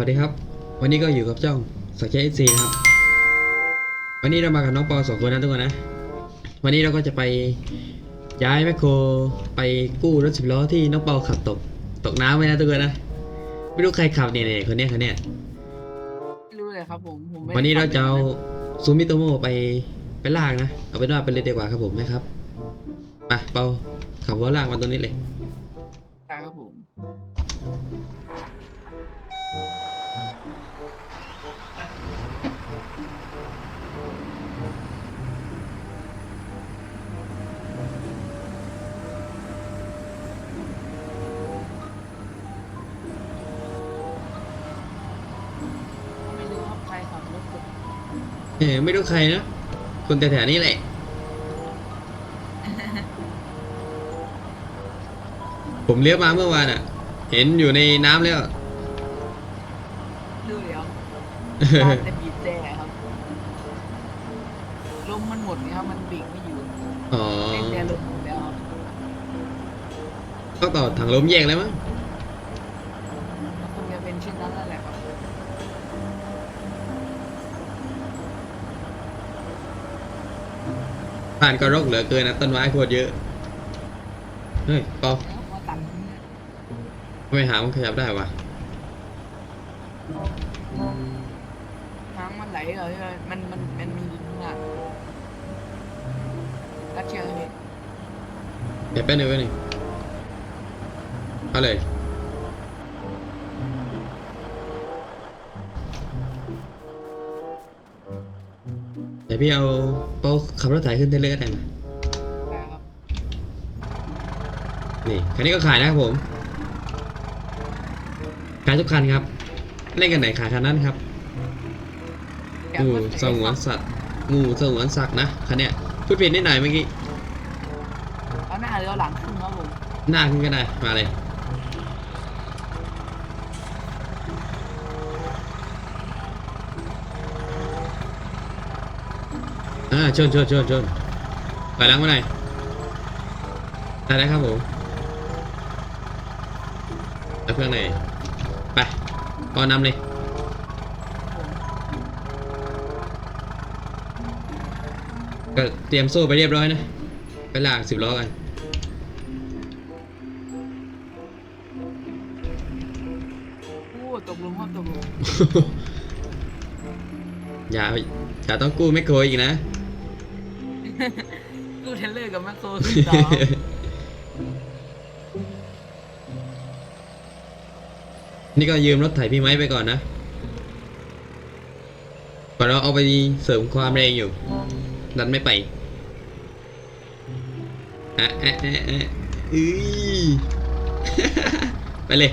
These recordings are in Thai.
วัสดีครับ วันนี้ก็อยู่กับจ้องสักเจซีนะครับ วันนี้เรามากับน้องปอสองคนนะทุกคนนะ วันนี้เราก็จะไปย้ายแมคโครไปกู้รถสิบล้อที่น้องปอขับตกตกน้ำไปนะทุกคนนะ ไม่รู้ใครขับเนี่ยเนี่ยคนเนี้ยคนเนี้ย ไม่รู้เลยครับผมผมไม่วันนี้เราจะเอาได้ซูมิโตโมไปไปลากนะ เอาเป็นว่าไปเลยดีกว่าครับผมนะครับ ไปเปาขับหัวลากมาตรงนี้เลย เออไม่รู้ใครนะ คนแถวๆนี้แหละ ผมเลี้ยวมาเมื่อวานอะ เห็นอยู่ในน้ำแล้วดูเดี๋ยวบ้านจะบีบแต่ครับลมมันหมดนี่ครับมันบิ่งไม่อยู่อ๋อเล่นแต่ลมหมดแล้วครับต้องต่อถังลมแยกแล้วมั้ง ผ่านก็รกเหลือเกินนะต้นไม้โคตรเยอะ เฮ้ยเปาแล้วมาตัดทิ้งเนี่ยทำไมหามันขยับได้วะน้ำมันไหลเลยมันมันมันมีดินข้างล่างรัดเชือกให้พี่เดี๋ยวแป๊บนึงแป๊บนึงเอาเลย ยวพี่เอาเปาขับรถไถขึ้นเทเลอร์ได้ไหมได้ครับนี่คันนี้ก็ขายนะครับผมขายทุกคันครับ เล่นกันไหนขายคันนั้นครับอยากงูว่าสงวนสัตว์งูสงวนสัตว์นะคันเนี้ยพูดผิดนิดหน่อยเมื่อกี้เอาหน้าหรือเอาหลังขึ้นครับผมหน้าขึ้นก็ได้มาเลย อ่าชนชนชนชนไปล้างมาหน่อยได้แล้วครับผมแล้วเครื่องไหนไปก่อนนำเลยก็เตรียมโซ่ไปเรียบร้อยนะไปลากสิบล้อกันโอ้ตกลงครับตกลงอย่าอย่าต้องกู้ไม่โครอีกนะ โครขึ้นต่อนี่ก็ยืมรถไถพี่ไม้ไปก่อนนะก่อนเราเอาไปเสริมความแรงอยู่ ดันไม่ไปอะแอะแอะแอะอื้อไปเลย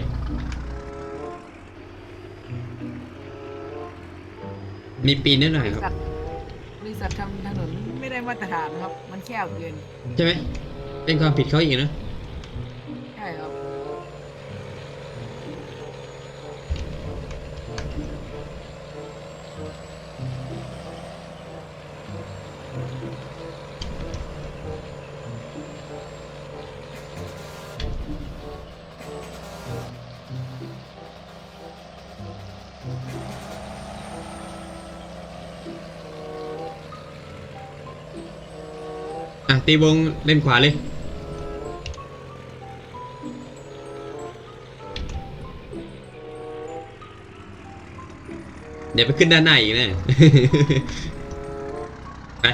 มีปีนนิดหน่อยครับ บริษัททำถนนไม่ได้มาตรฐานครับมัน แคบเกิน ใช่ไหมเป็นความผิดเขาอีกนะ ตีวงเล่นขวาเลย เดี๋ยวไปขึ้นด้านหน้าอีกนะไป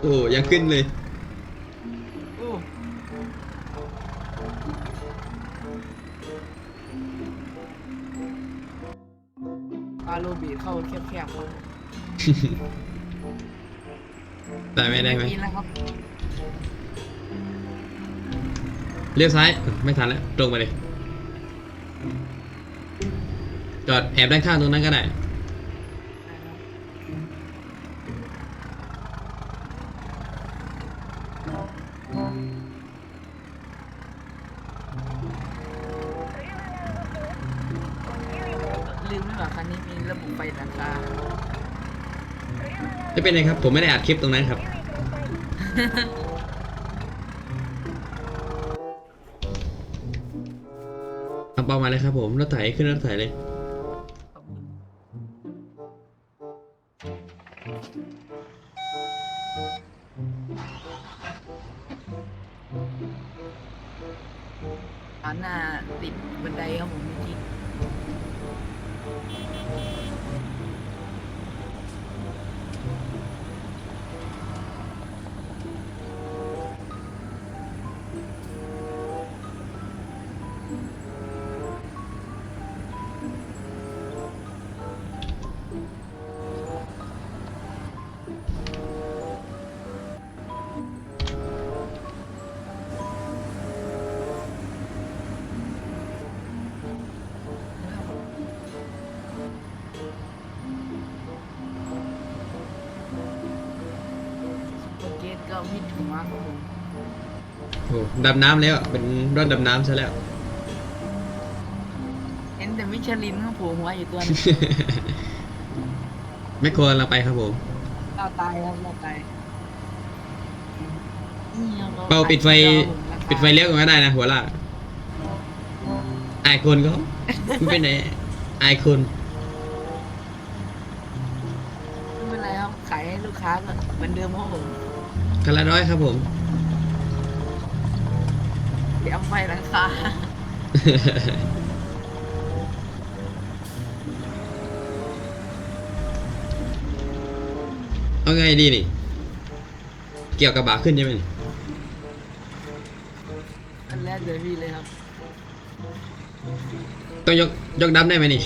โอ้ยังขึ้นเลยโอ้ปาโลบีดเข้าแคบๆครับ ได้ไหมได้ไหมกินแล้วครับเลี้ยวซ้ายเอ้าไม่ทันแล้วตรงไปเลยจอดแอบด้านข้างตรงนั้นก็ได้ เป็นไงครับ ผมไม่ได้อัดคลิปตรงนั้นครับ เอาเปามาเลยครับผมรถไถขึ้นรถไถเลยตานหาติดบันไดครับผมเมื่ เจกต์ก็มิดหัวครับผมโอ้ดำน้ำแล้วเป็นรถดำน้ำซะแล้ว เห็นแต่มิชลินครับผมหัวอยู่ตัวหนึง ไม่ควรเราไปครับผม เราตายครับเราตายนี่ครับเปาปิดไฟราคาปิดไฟเลี้ยวก่อนก็ได้นะ หัวลากอายคนเขาไม่เป็นไหนอายคน ไม่เป็นไรครับขายให้ลูกค้าก็เหมือนเดิมครับผม กันละร้อยครับผม เดี๋ยวไฟราคาเอาไงดีนี่ เกี่ยวกับบาขึ้นใช่ไหมนี่อันแรกเดี๋ยวพี่เลยครับ ต้องยกยกดำได้ไหมนี่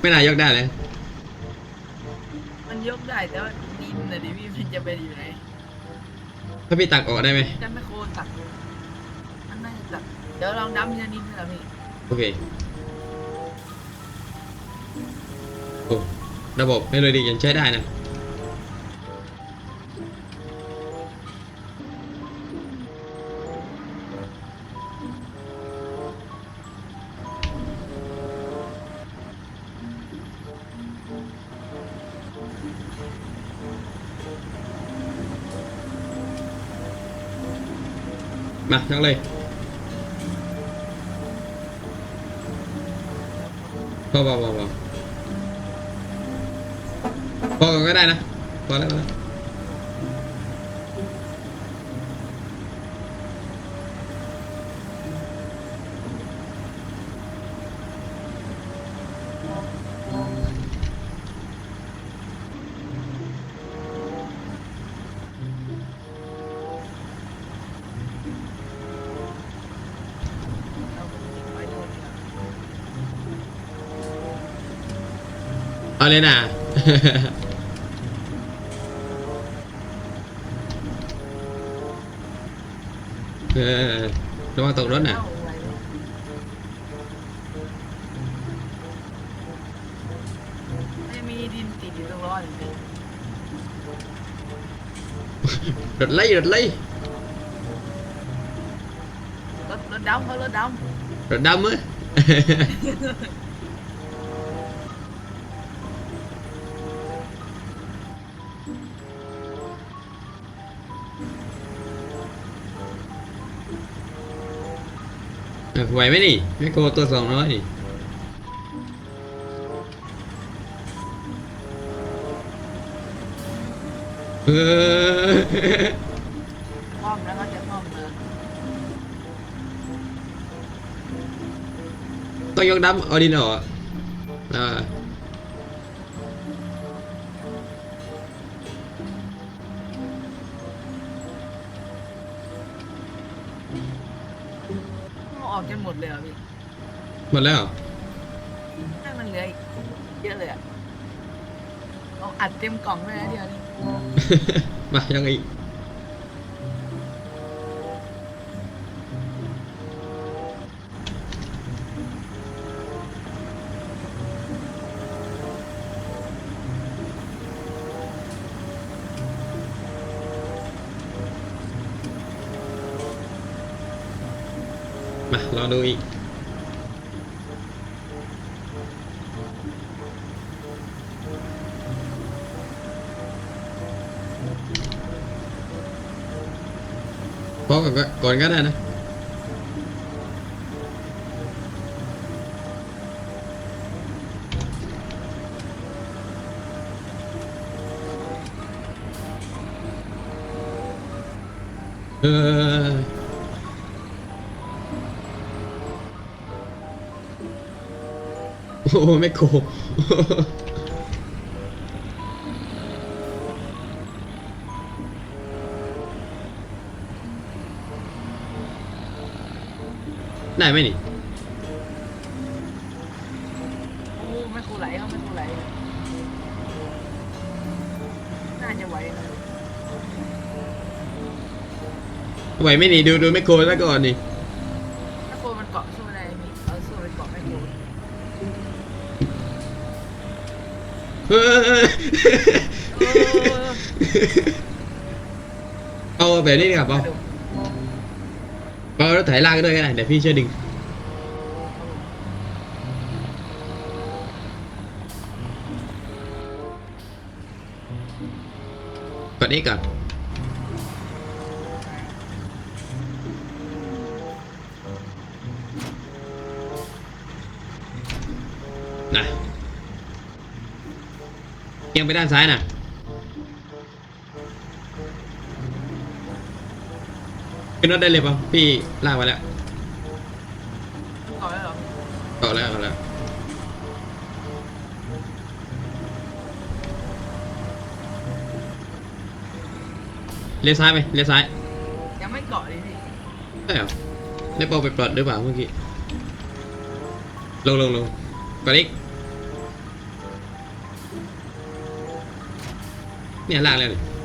ไม่น่ายกได้เลย มันยกได้แต่ว่าดินนะดิพี่มันจะไปอยู่ไหน ถ้าพี่ตักออกได้ไหมจะไม่โคนตัดมันน่าจะตัดเดี๋ยวลองดำทีละนิดนะพี่โอเคโอ้ระบบไม่เลยดียังใช้ได้นะ มาทั้งเลยพอพอพอพอพ เอาเลยนะเออระวังตกรถน่ ไหวไหมนี่ไม่โกตัวสองน้อยนี่เออำคล่อมแล้วก็จะคล่อมเลยต้องยกดำเอาดินออกอ่า มดแล้วเหรอให้มันเหลืออีกเยอะเลยอะเอาอัดเต็มกล่องเลยนะเดี๋ยวนี้มายังอีกมาลองดูอีก ก่อนก็ก่อนก็ได้นะ เออโอ้ไม่โก ได้ไหมนี่ โอ้ไม่ครูไหลเขาไม่ครูไหลน่าจะไหวนะไหวไหมนี่ ดูดูไม่โกซะก่อนนี่ถ้าครูมันเกาะสู้ได้พี่เอาสู้ไปเกาะไม่ครูเออเออเอาแบบนี้ดีกว่าเปล่าเอารถไถลากด้วยก็ ได้เดี๋ยวพี่ช่วยดึงกด X ก่อนนะเขึ้นรถได้เลยเปล่าพี่ลากมาแล้วเกาะแล้วเหรอเกาะแล้วเกาะแล้วเลี้ยวซ้ายไปเลี้ยวซ้ายยังไม่เกาะเลยพี่ใช่เหรอได้เปล่าไปปลดหรือเปล่าเมื่อกี้ลงลงลงกดอีกเนี่ยลากแล้วนี่แ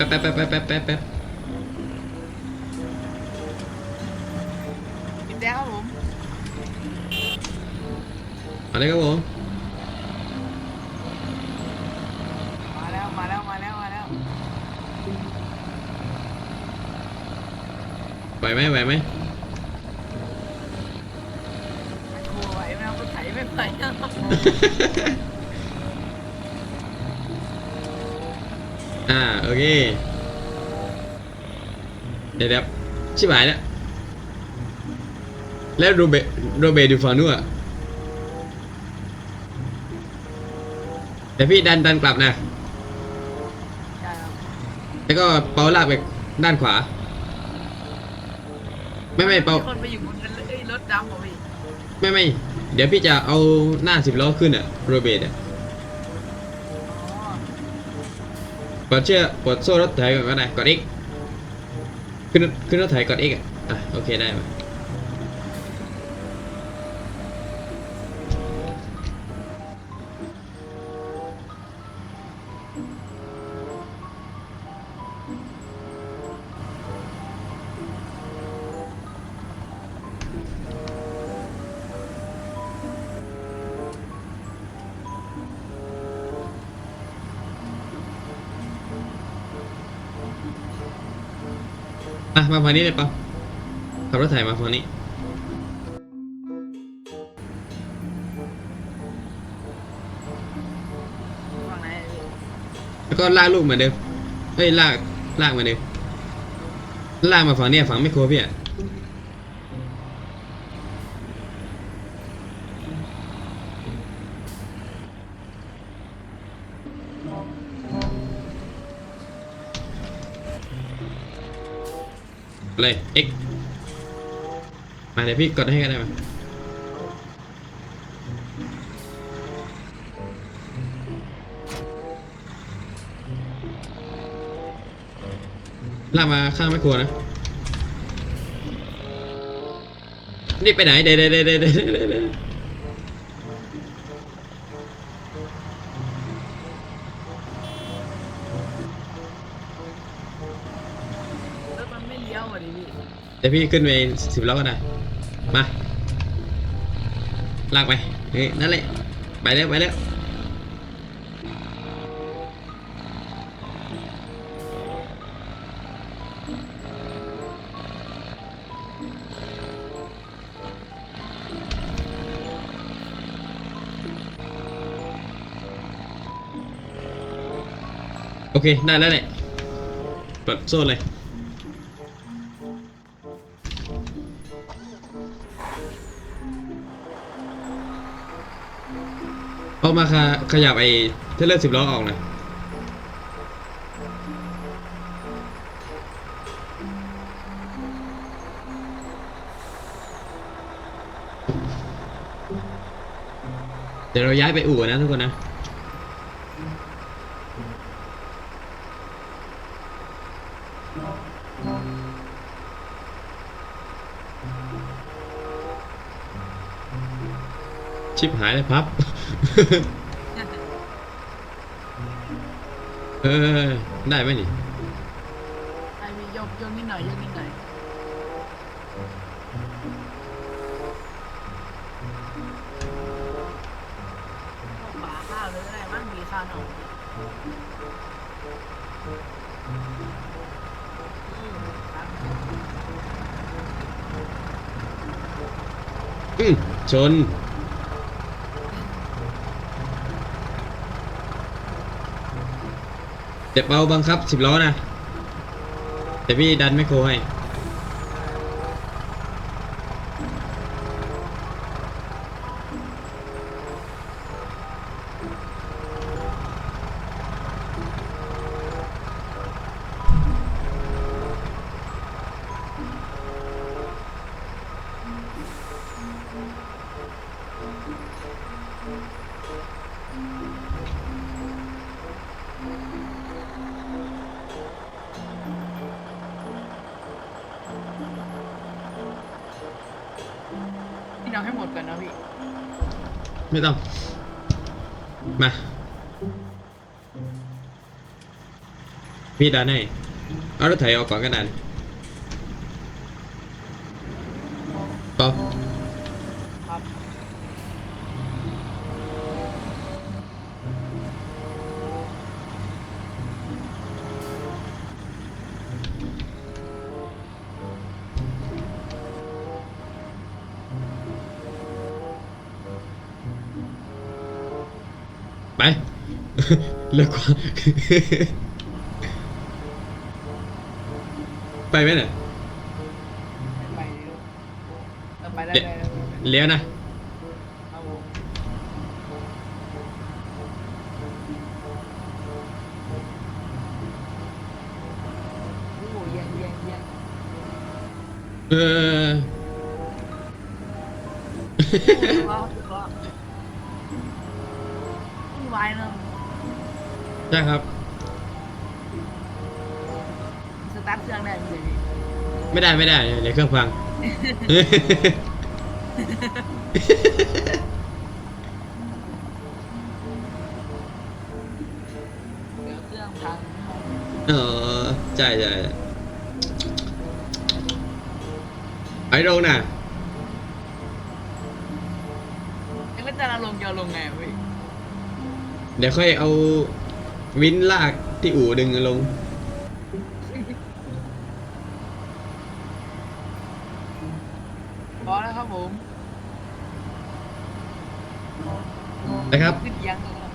ป๊บแป๊บแป๊บแป๊บแป๊บแป๊บแป๊บปิดแดงครับผมเอะไรครับผมมาแล้วมาแล้วมาแล้วมาแล้วไหวไหมไหวไหมไม่ครูไหวไหมเอารถไถไม่ไหว อ่าโอเค เดี๋ยวเดี๋ยวชิบหายแล้ว แล้วโรเบตโรเบตอยู่ฝั่งนู้นอะเดี๋ยวพี่ดันดันกลับนะ ได้ครับแล้วก็เปาลากไปด้านขวา ไม่ไม่เปา มีคนไปอยู่บนกันเลยเอ้ยรถดำเหรอพี่ ไม่ไม่ เดี๋ยวพี่จะเอาหน้าสิบล้อขึ้นอะโรเบตอะ ปลดเชือกปลดโซ่รถไถก่อนก็ได้กด X ขึ้นขึ้นรถไถกด X อะอะโอเคได้ม อะมาฝั่งนี้เลยปะขับรถไถมาฝั่งนี้ ฝั่งไหนพี่แล้วก็ลากลูกเหมือนเดิมเฮ้ยลากลากเหมาเดิมลากมาฝั่งเนี้ยฝั่งไม่โครพี่อะ เลย X มาเดี๋ยวพี่กดให้กันได้ไหมลากมาข้างไม่ครัวนะ นี่ไปไหนเดี๋ยวเดี๋ยวเดี๋ยวเดี๋ยวเดี๋ยวเดี๋ยวเดี๋ยว รถมันไม่เลี้ยวอะดิพี่ เดี๋ยวพี่ขึ้นไปสิบล้อก็ได้มา ลากไปเฮ้ยนั่นแหละ ไปแล้วไปแล้วโอเค ได้แล้วแหละปลดโซ่เลย เขามาขะขยับไอ้เทเลอร์สิบล้อออกหน่อยเดี๋ยวเราย้ายไปอู่นะทุกคนนะชิบหายเลยพับ เออ ได้ไหมนี่ไอพี่ยกยกนิดหน่อยยกนิดหน่อยฝาข้าวเลยก็ได้มั้งมีข้าวหน่อยอืมครับอืมชน เดี๋ยวเบาบังคับสิบล้อนะแต่พี่ดันไม่โคให้ กันนะพี่ไม่ต้อง มา พี่ดันให้เอารถไถออกก่อนก็ดั ไปเลิกกว่าไปไหมเนี่ยไปเร็วเออไปได้เดี๋ยวได้ได้ได้เลี้ยวนะ ครับผมโอ้เยี่ยมเยี่ยมเยี่ยมเออว้าวว้าววุ่ ใช่ครับ สตาร์ทเครื่องได้ไหมเลยพี่ไม่ได้ไม่ได้เดี๋ยวเครื่องพัง เดี๋ยวเครื่องพังเออใช่ใช่ไอ้โรงน่ะ แล้วจะลงจะลงไงวะพี่เดี๋ยวค่อยเอา วินลากที่อู่ดึงลง พอแล้วครับผมนะครับ ขึ้นยังแล้วนะ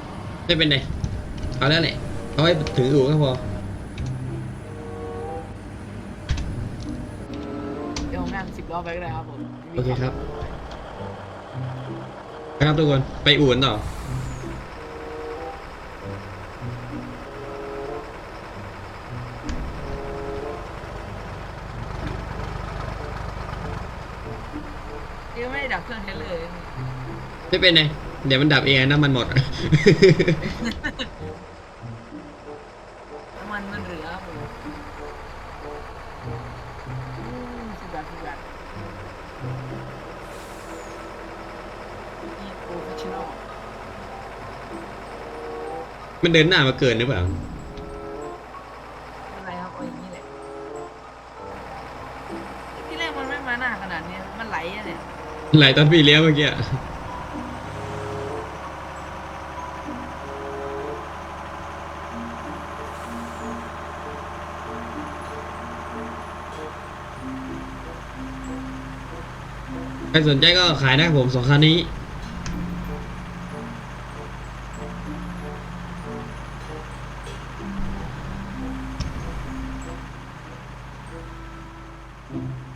ไม่เป็นไรเอาแล้วแหละเอาไว้ถึงอู่ก็พอ เดี๋ยวผมนั่งสิบล้อไปก็ได้ครับผมโอเคครับ ครับทุกคน ไปอู่กันต่อ ดี๋ยวไม่ได้ดับเครื่องเทเลย ไม่เป็นไรเดี๋ยวมันดับเองน้ำมันหมด น้ำมันมันเหลือครับผมอืมสิบบาทสิบบาทนี่โปรเฟชชั่นอลมันเดินหน้ามาเกินหรือเปล่า ไหลตอนพี่เลี้ยวเมื่อกี้อะใครสนใจก็ขายนะผมสองคันนี้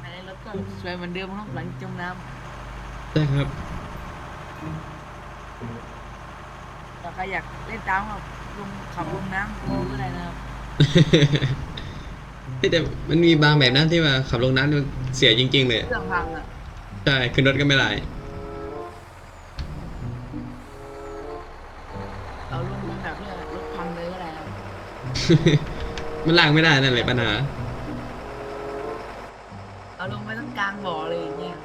ภายในรถก็สวยเหมือนเดิมครับหลังจมน้ ใช่ครับำรอยากเล่นตามกับลุงขับลุงน้ำลุงอะไรนะครับเฮ้ยแต่มันมีบางแบบนั้นที่ว่าขับลงน้ำมันเสียจริง ๆ เลย เครื่องพังอะใช่ขึ้นรถก็ไม่ได้เอาลุงแบบเพื่อรถพังเลยก็ได้ครับมันลากไม่ได้นั่นแหละปัญหา เอาลุงไปต้องกลางบ่อเลยอย่างเงี้ย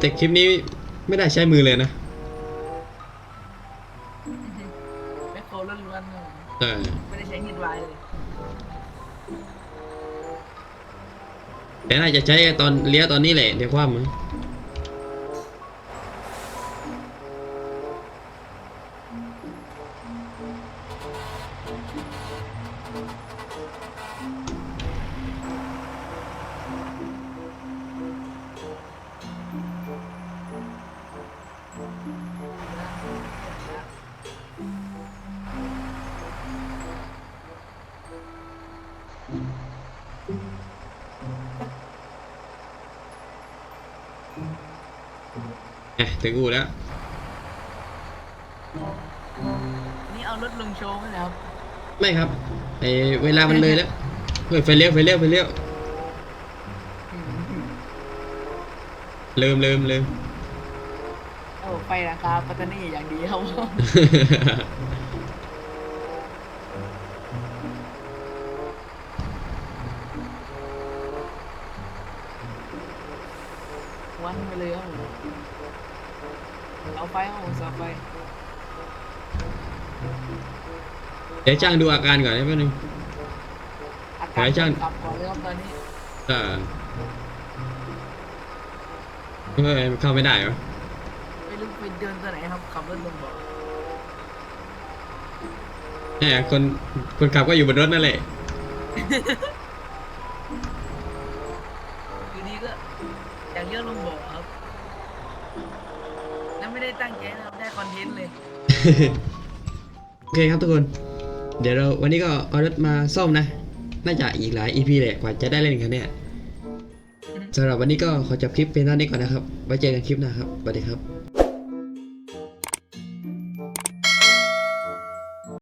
แต่คลิปนี้ไม่ได้ใช้มือเลยนะไม่โคล้วนๆเลยใช่ไม่ได้ใช้ฮิตไวเลยแต่น่าจะใช้ตอนเลี้ยวตอนนี้แหละเดี๋ยวคว่ำมั้ง เอ๊ะถึงกูแล้ว นี่เอารถลุงโชว์ไหมนะครับ ไม่ครับไอเวลามันเลยแล้วเฮ้ยไฟเลี้ยวไฟเลี้ยวไฟเลี้ยวลืมลืมลืม โอ้ไปนะครับปัตตานีอย่างดีครับ เดี๋ยวจ้างดูอาการก่อนได้ไหมนึง อาขายช่างขับก่อนเลยครับตอนนี้อ่าเฮ้ยมันเข้าไม่ได้เหรอไม่รู้ไปเดินตัวไหนครับขับรถลงบ่อแหมคนคนขับก็อยู่บนรถนั่นแหละ อยู่ดีก็อยากเลี้ยวลงบ่อครับแล้วไม่ได้ตั้งใจนะครับได้คอนเทนต์เลย โอเคครับทุกคน เดี๋ยวเราวันนี้ก็เอารถมาซ่อมนะ น่าจะอีกหลาย EP แหละกว่าจะได้เล่นกันเนี่ยสำหรับวันนี้ก็ขอจบคลิปเป็นเท่านี้ก่อนนะครับ ไว้เจอกันคลิปหน้าครับสวัสดีครับ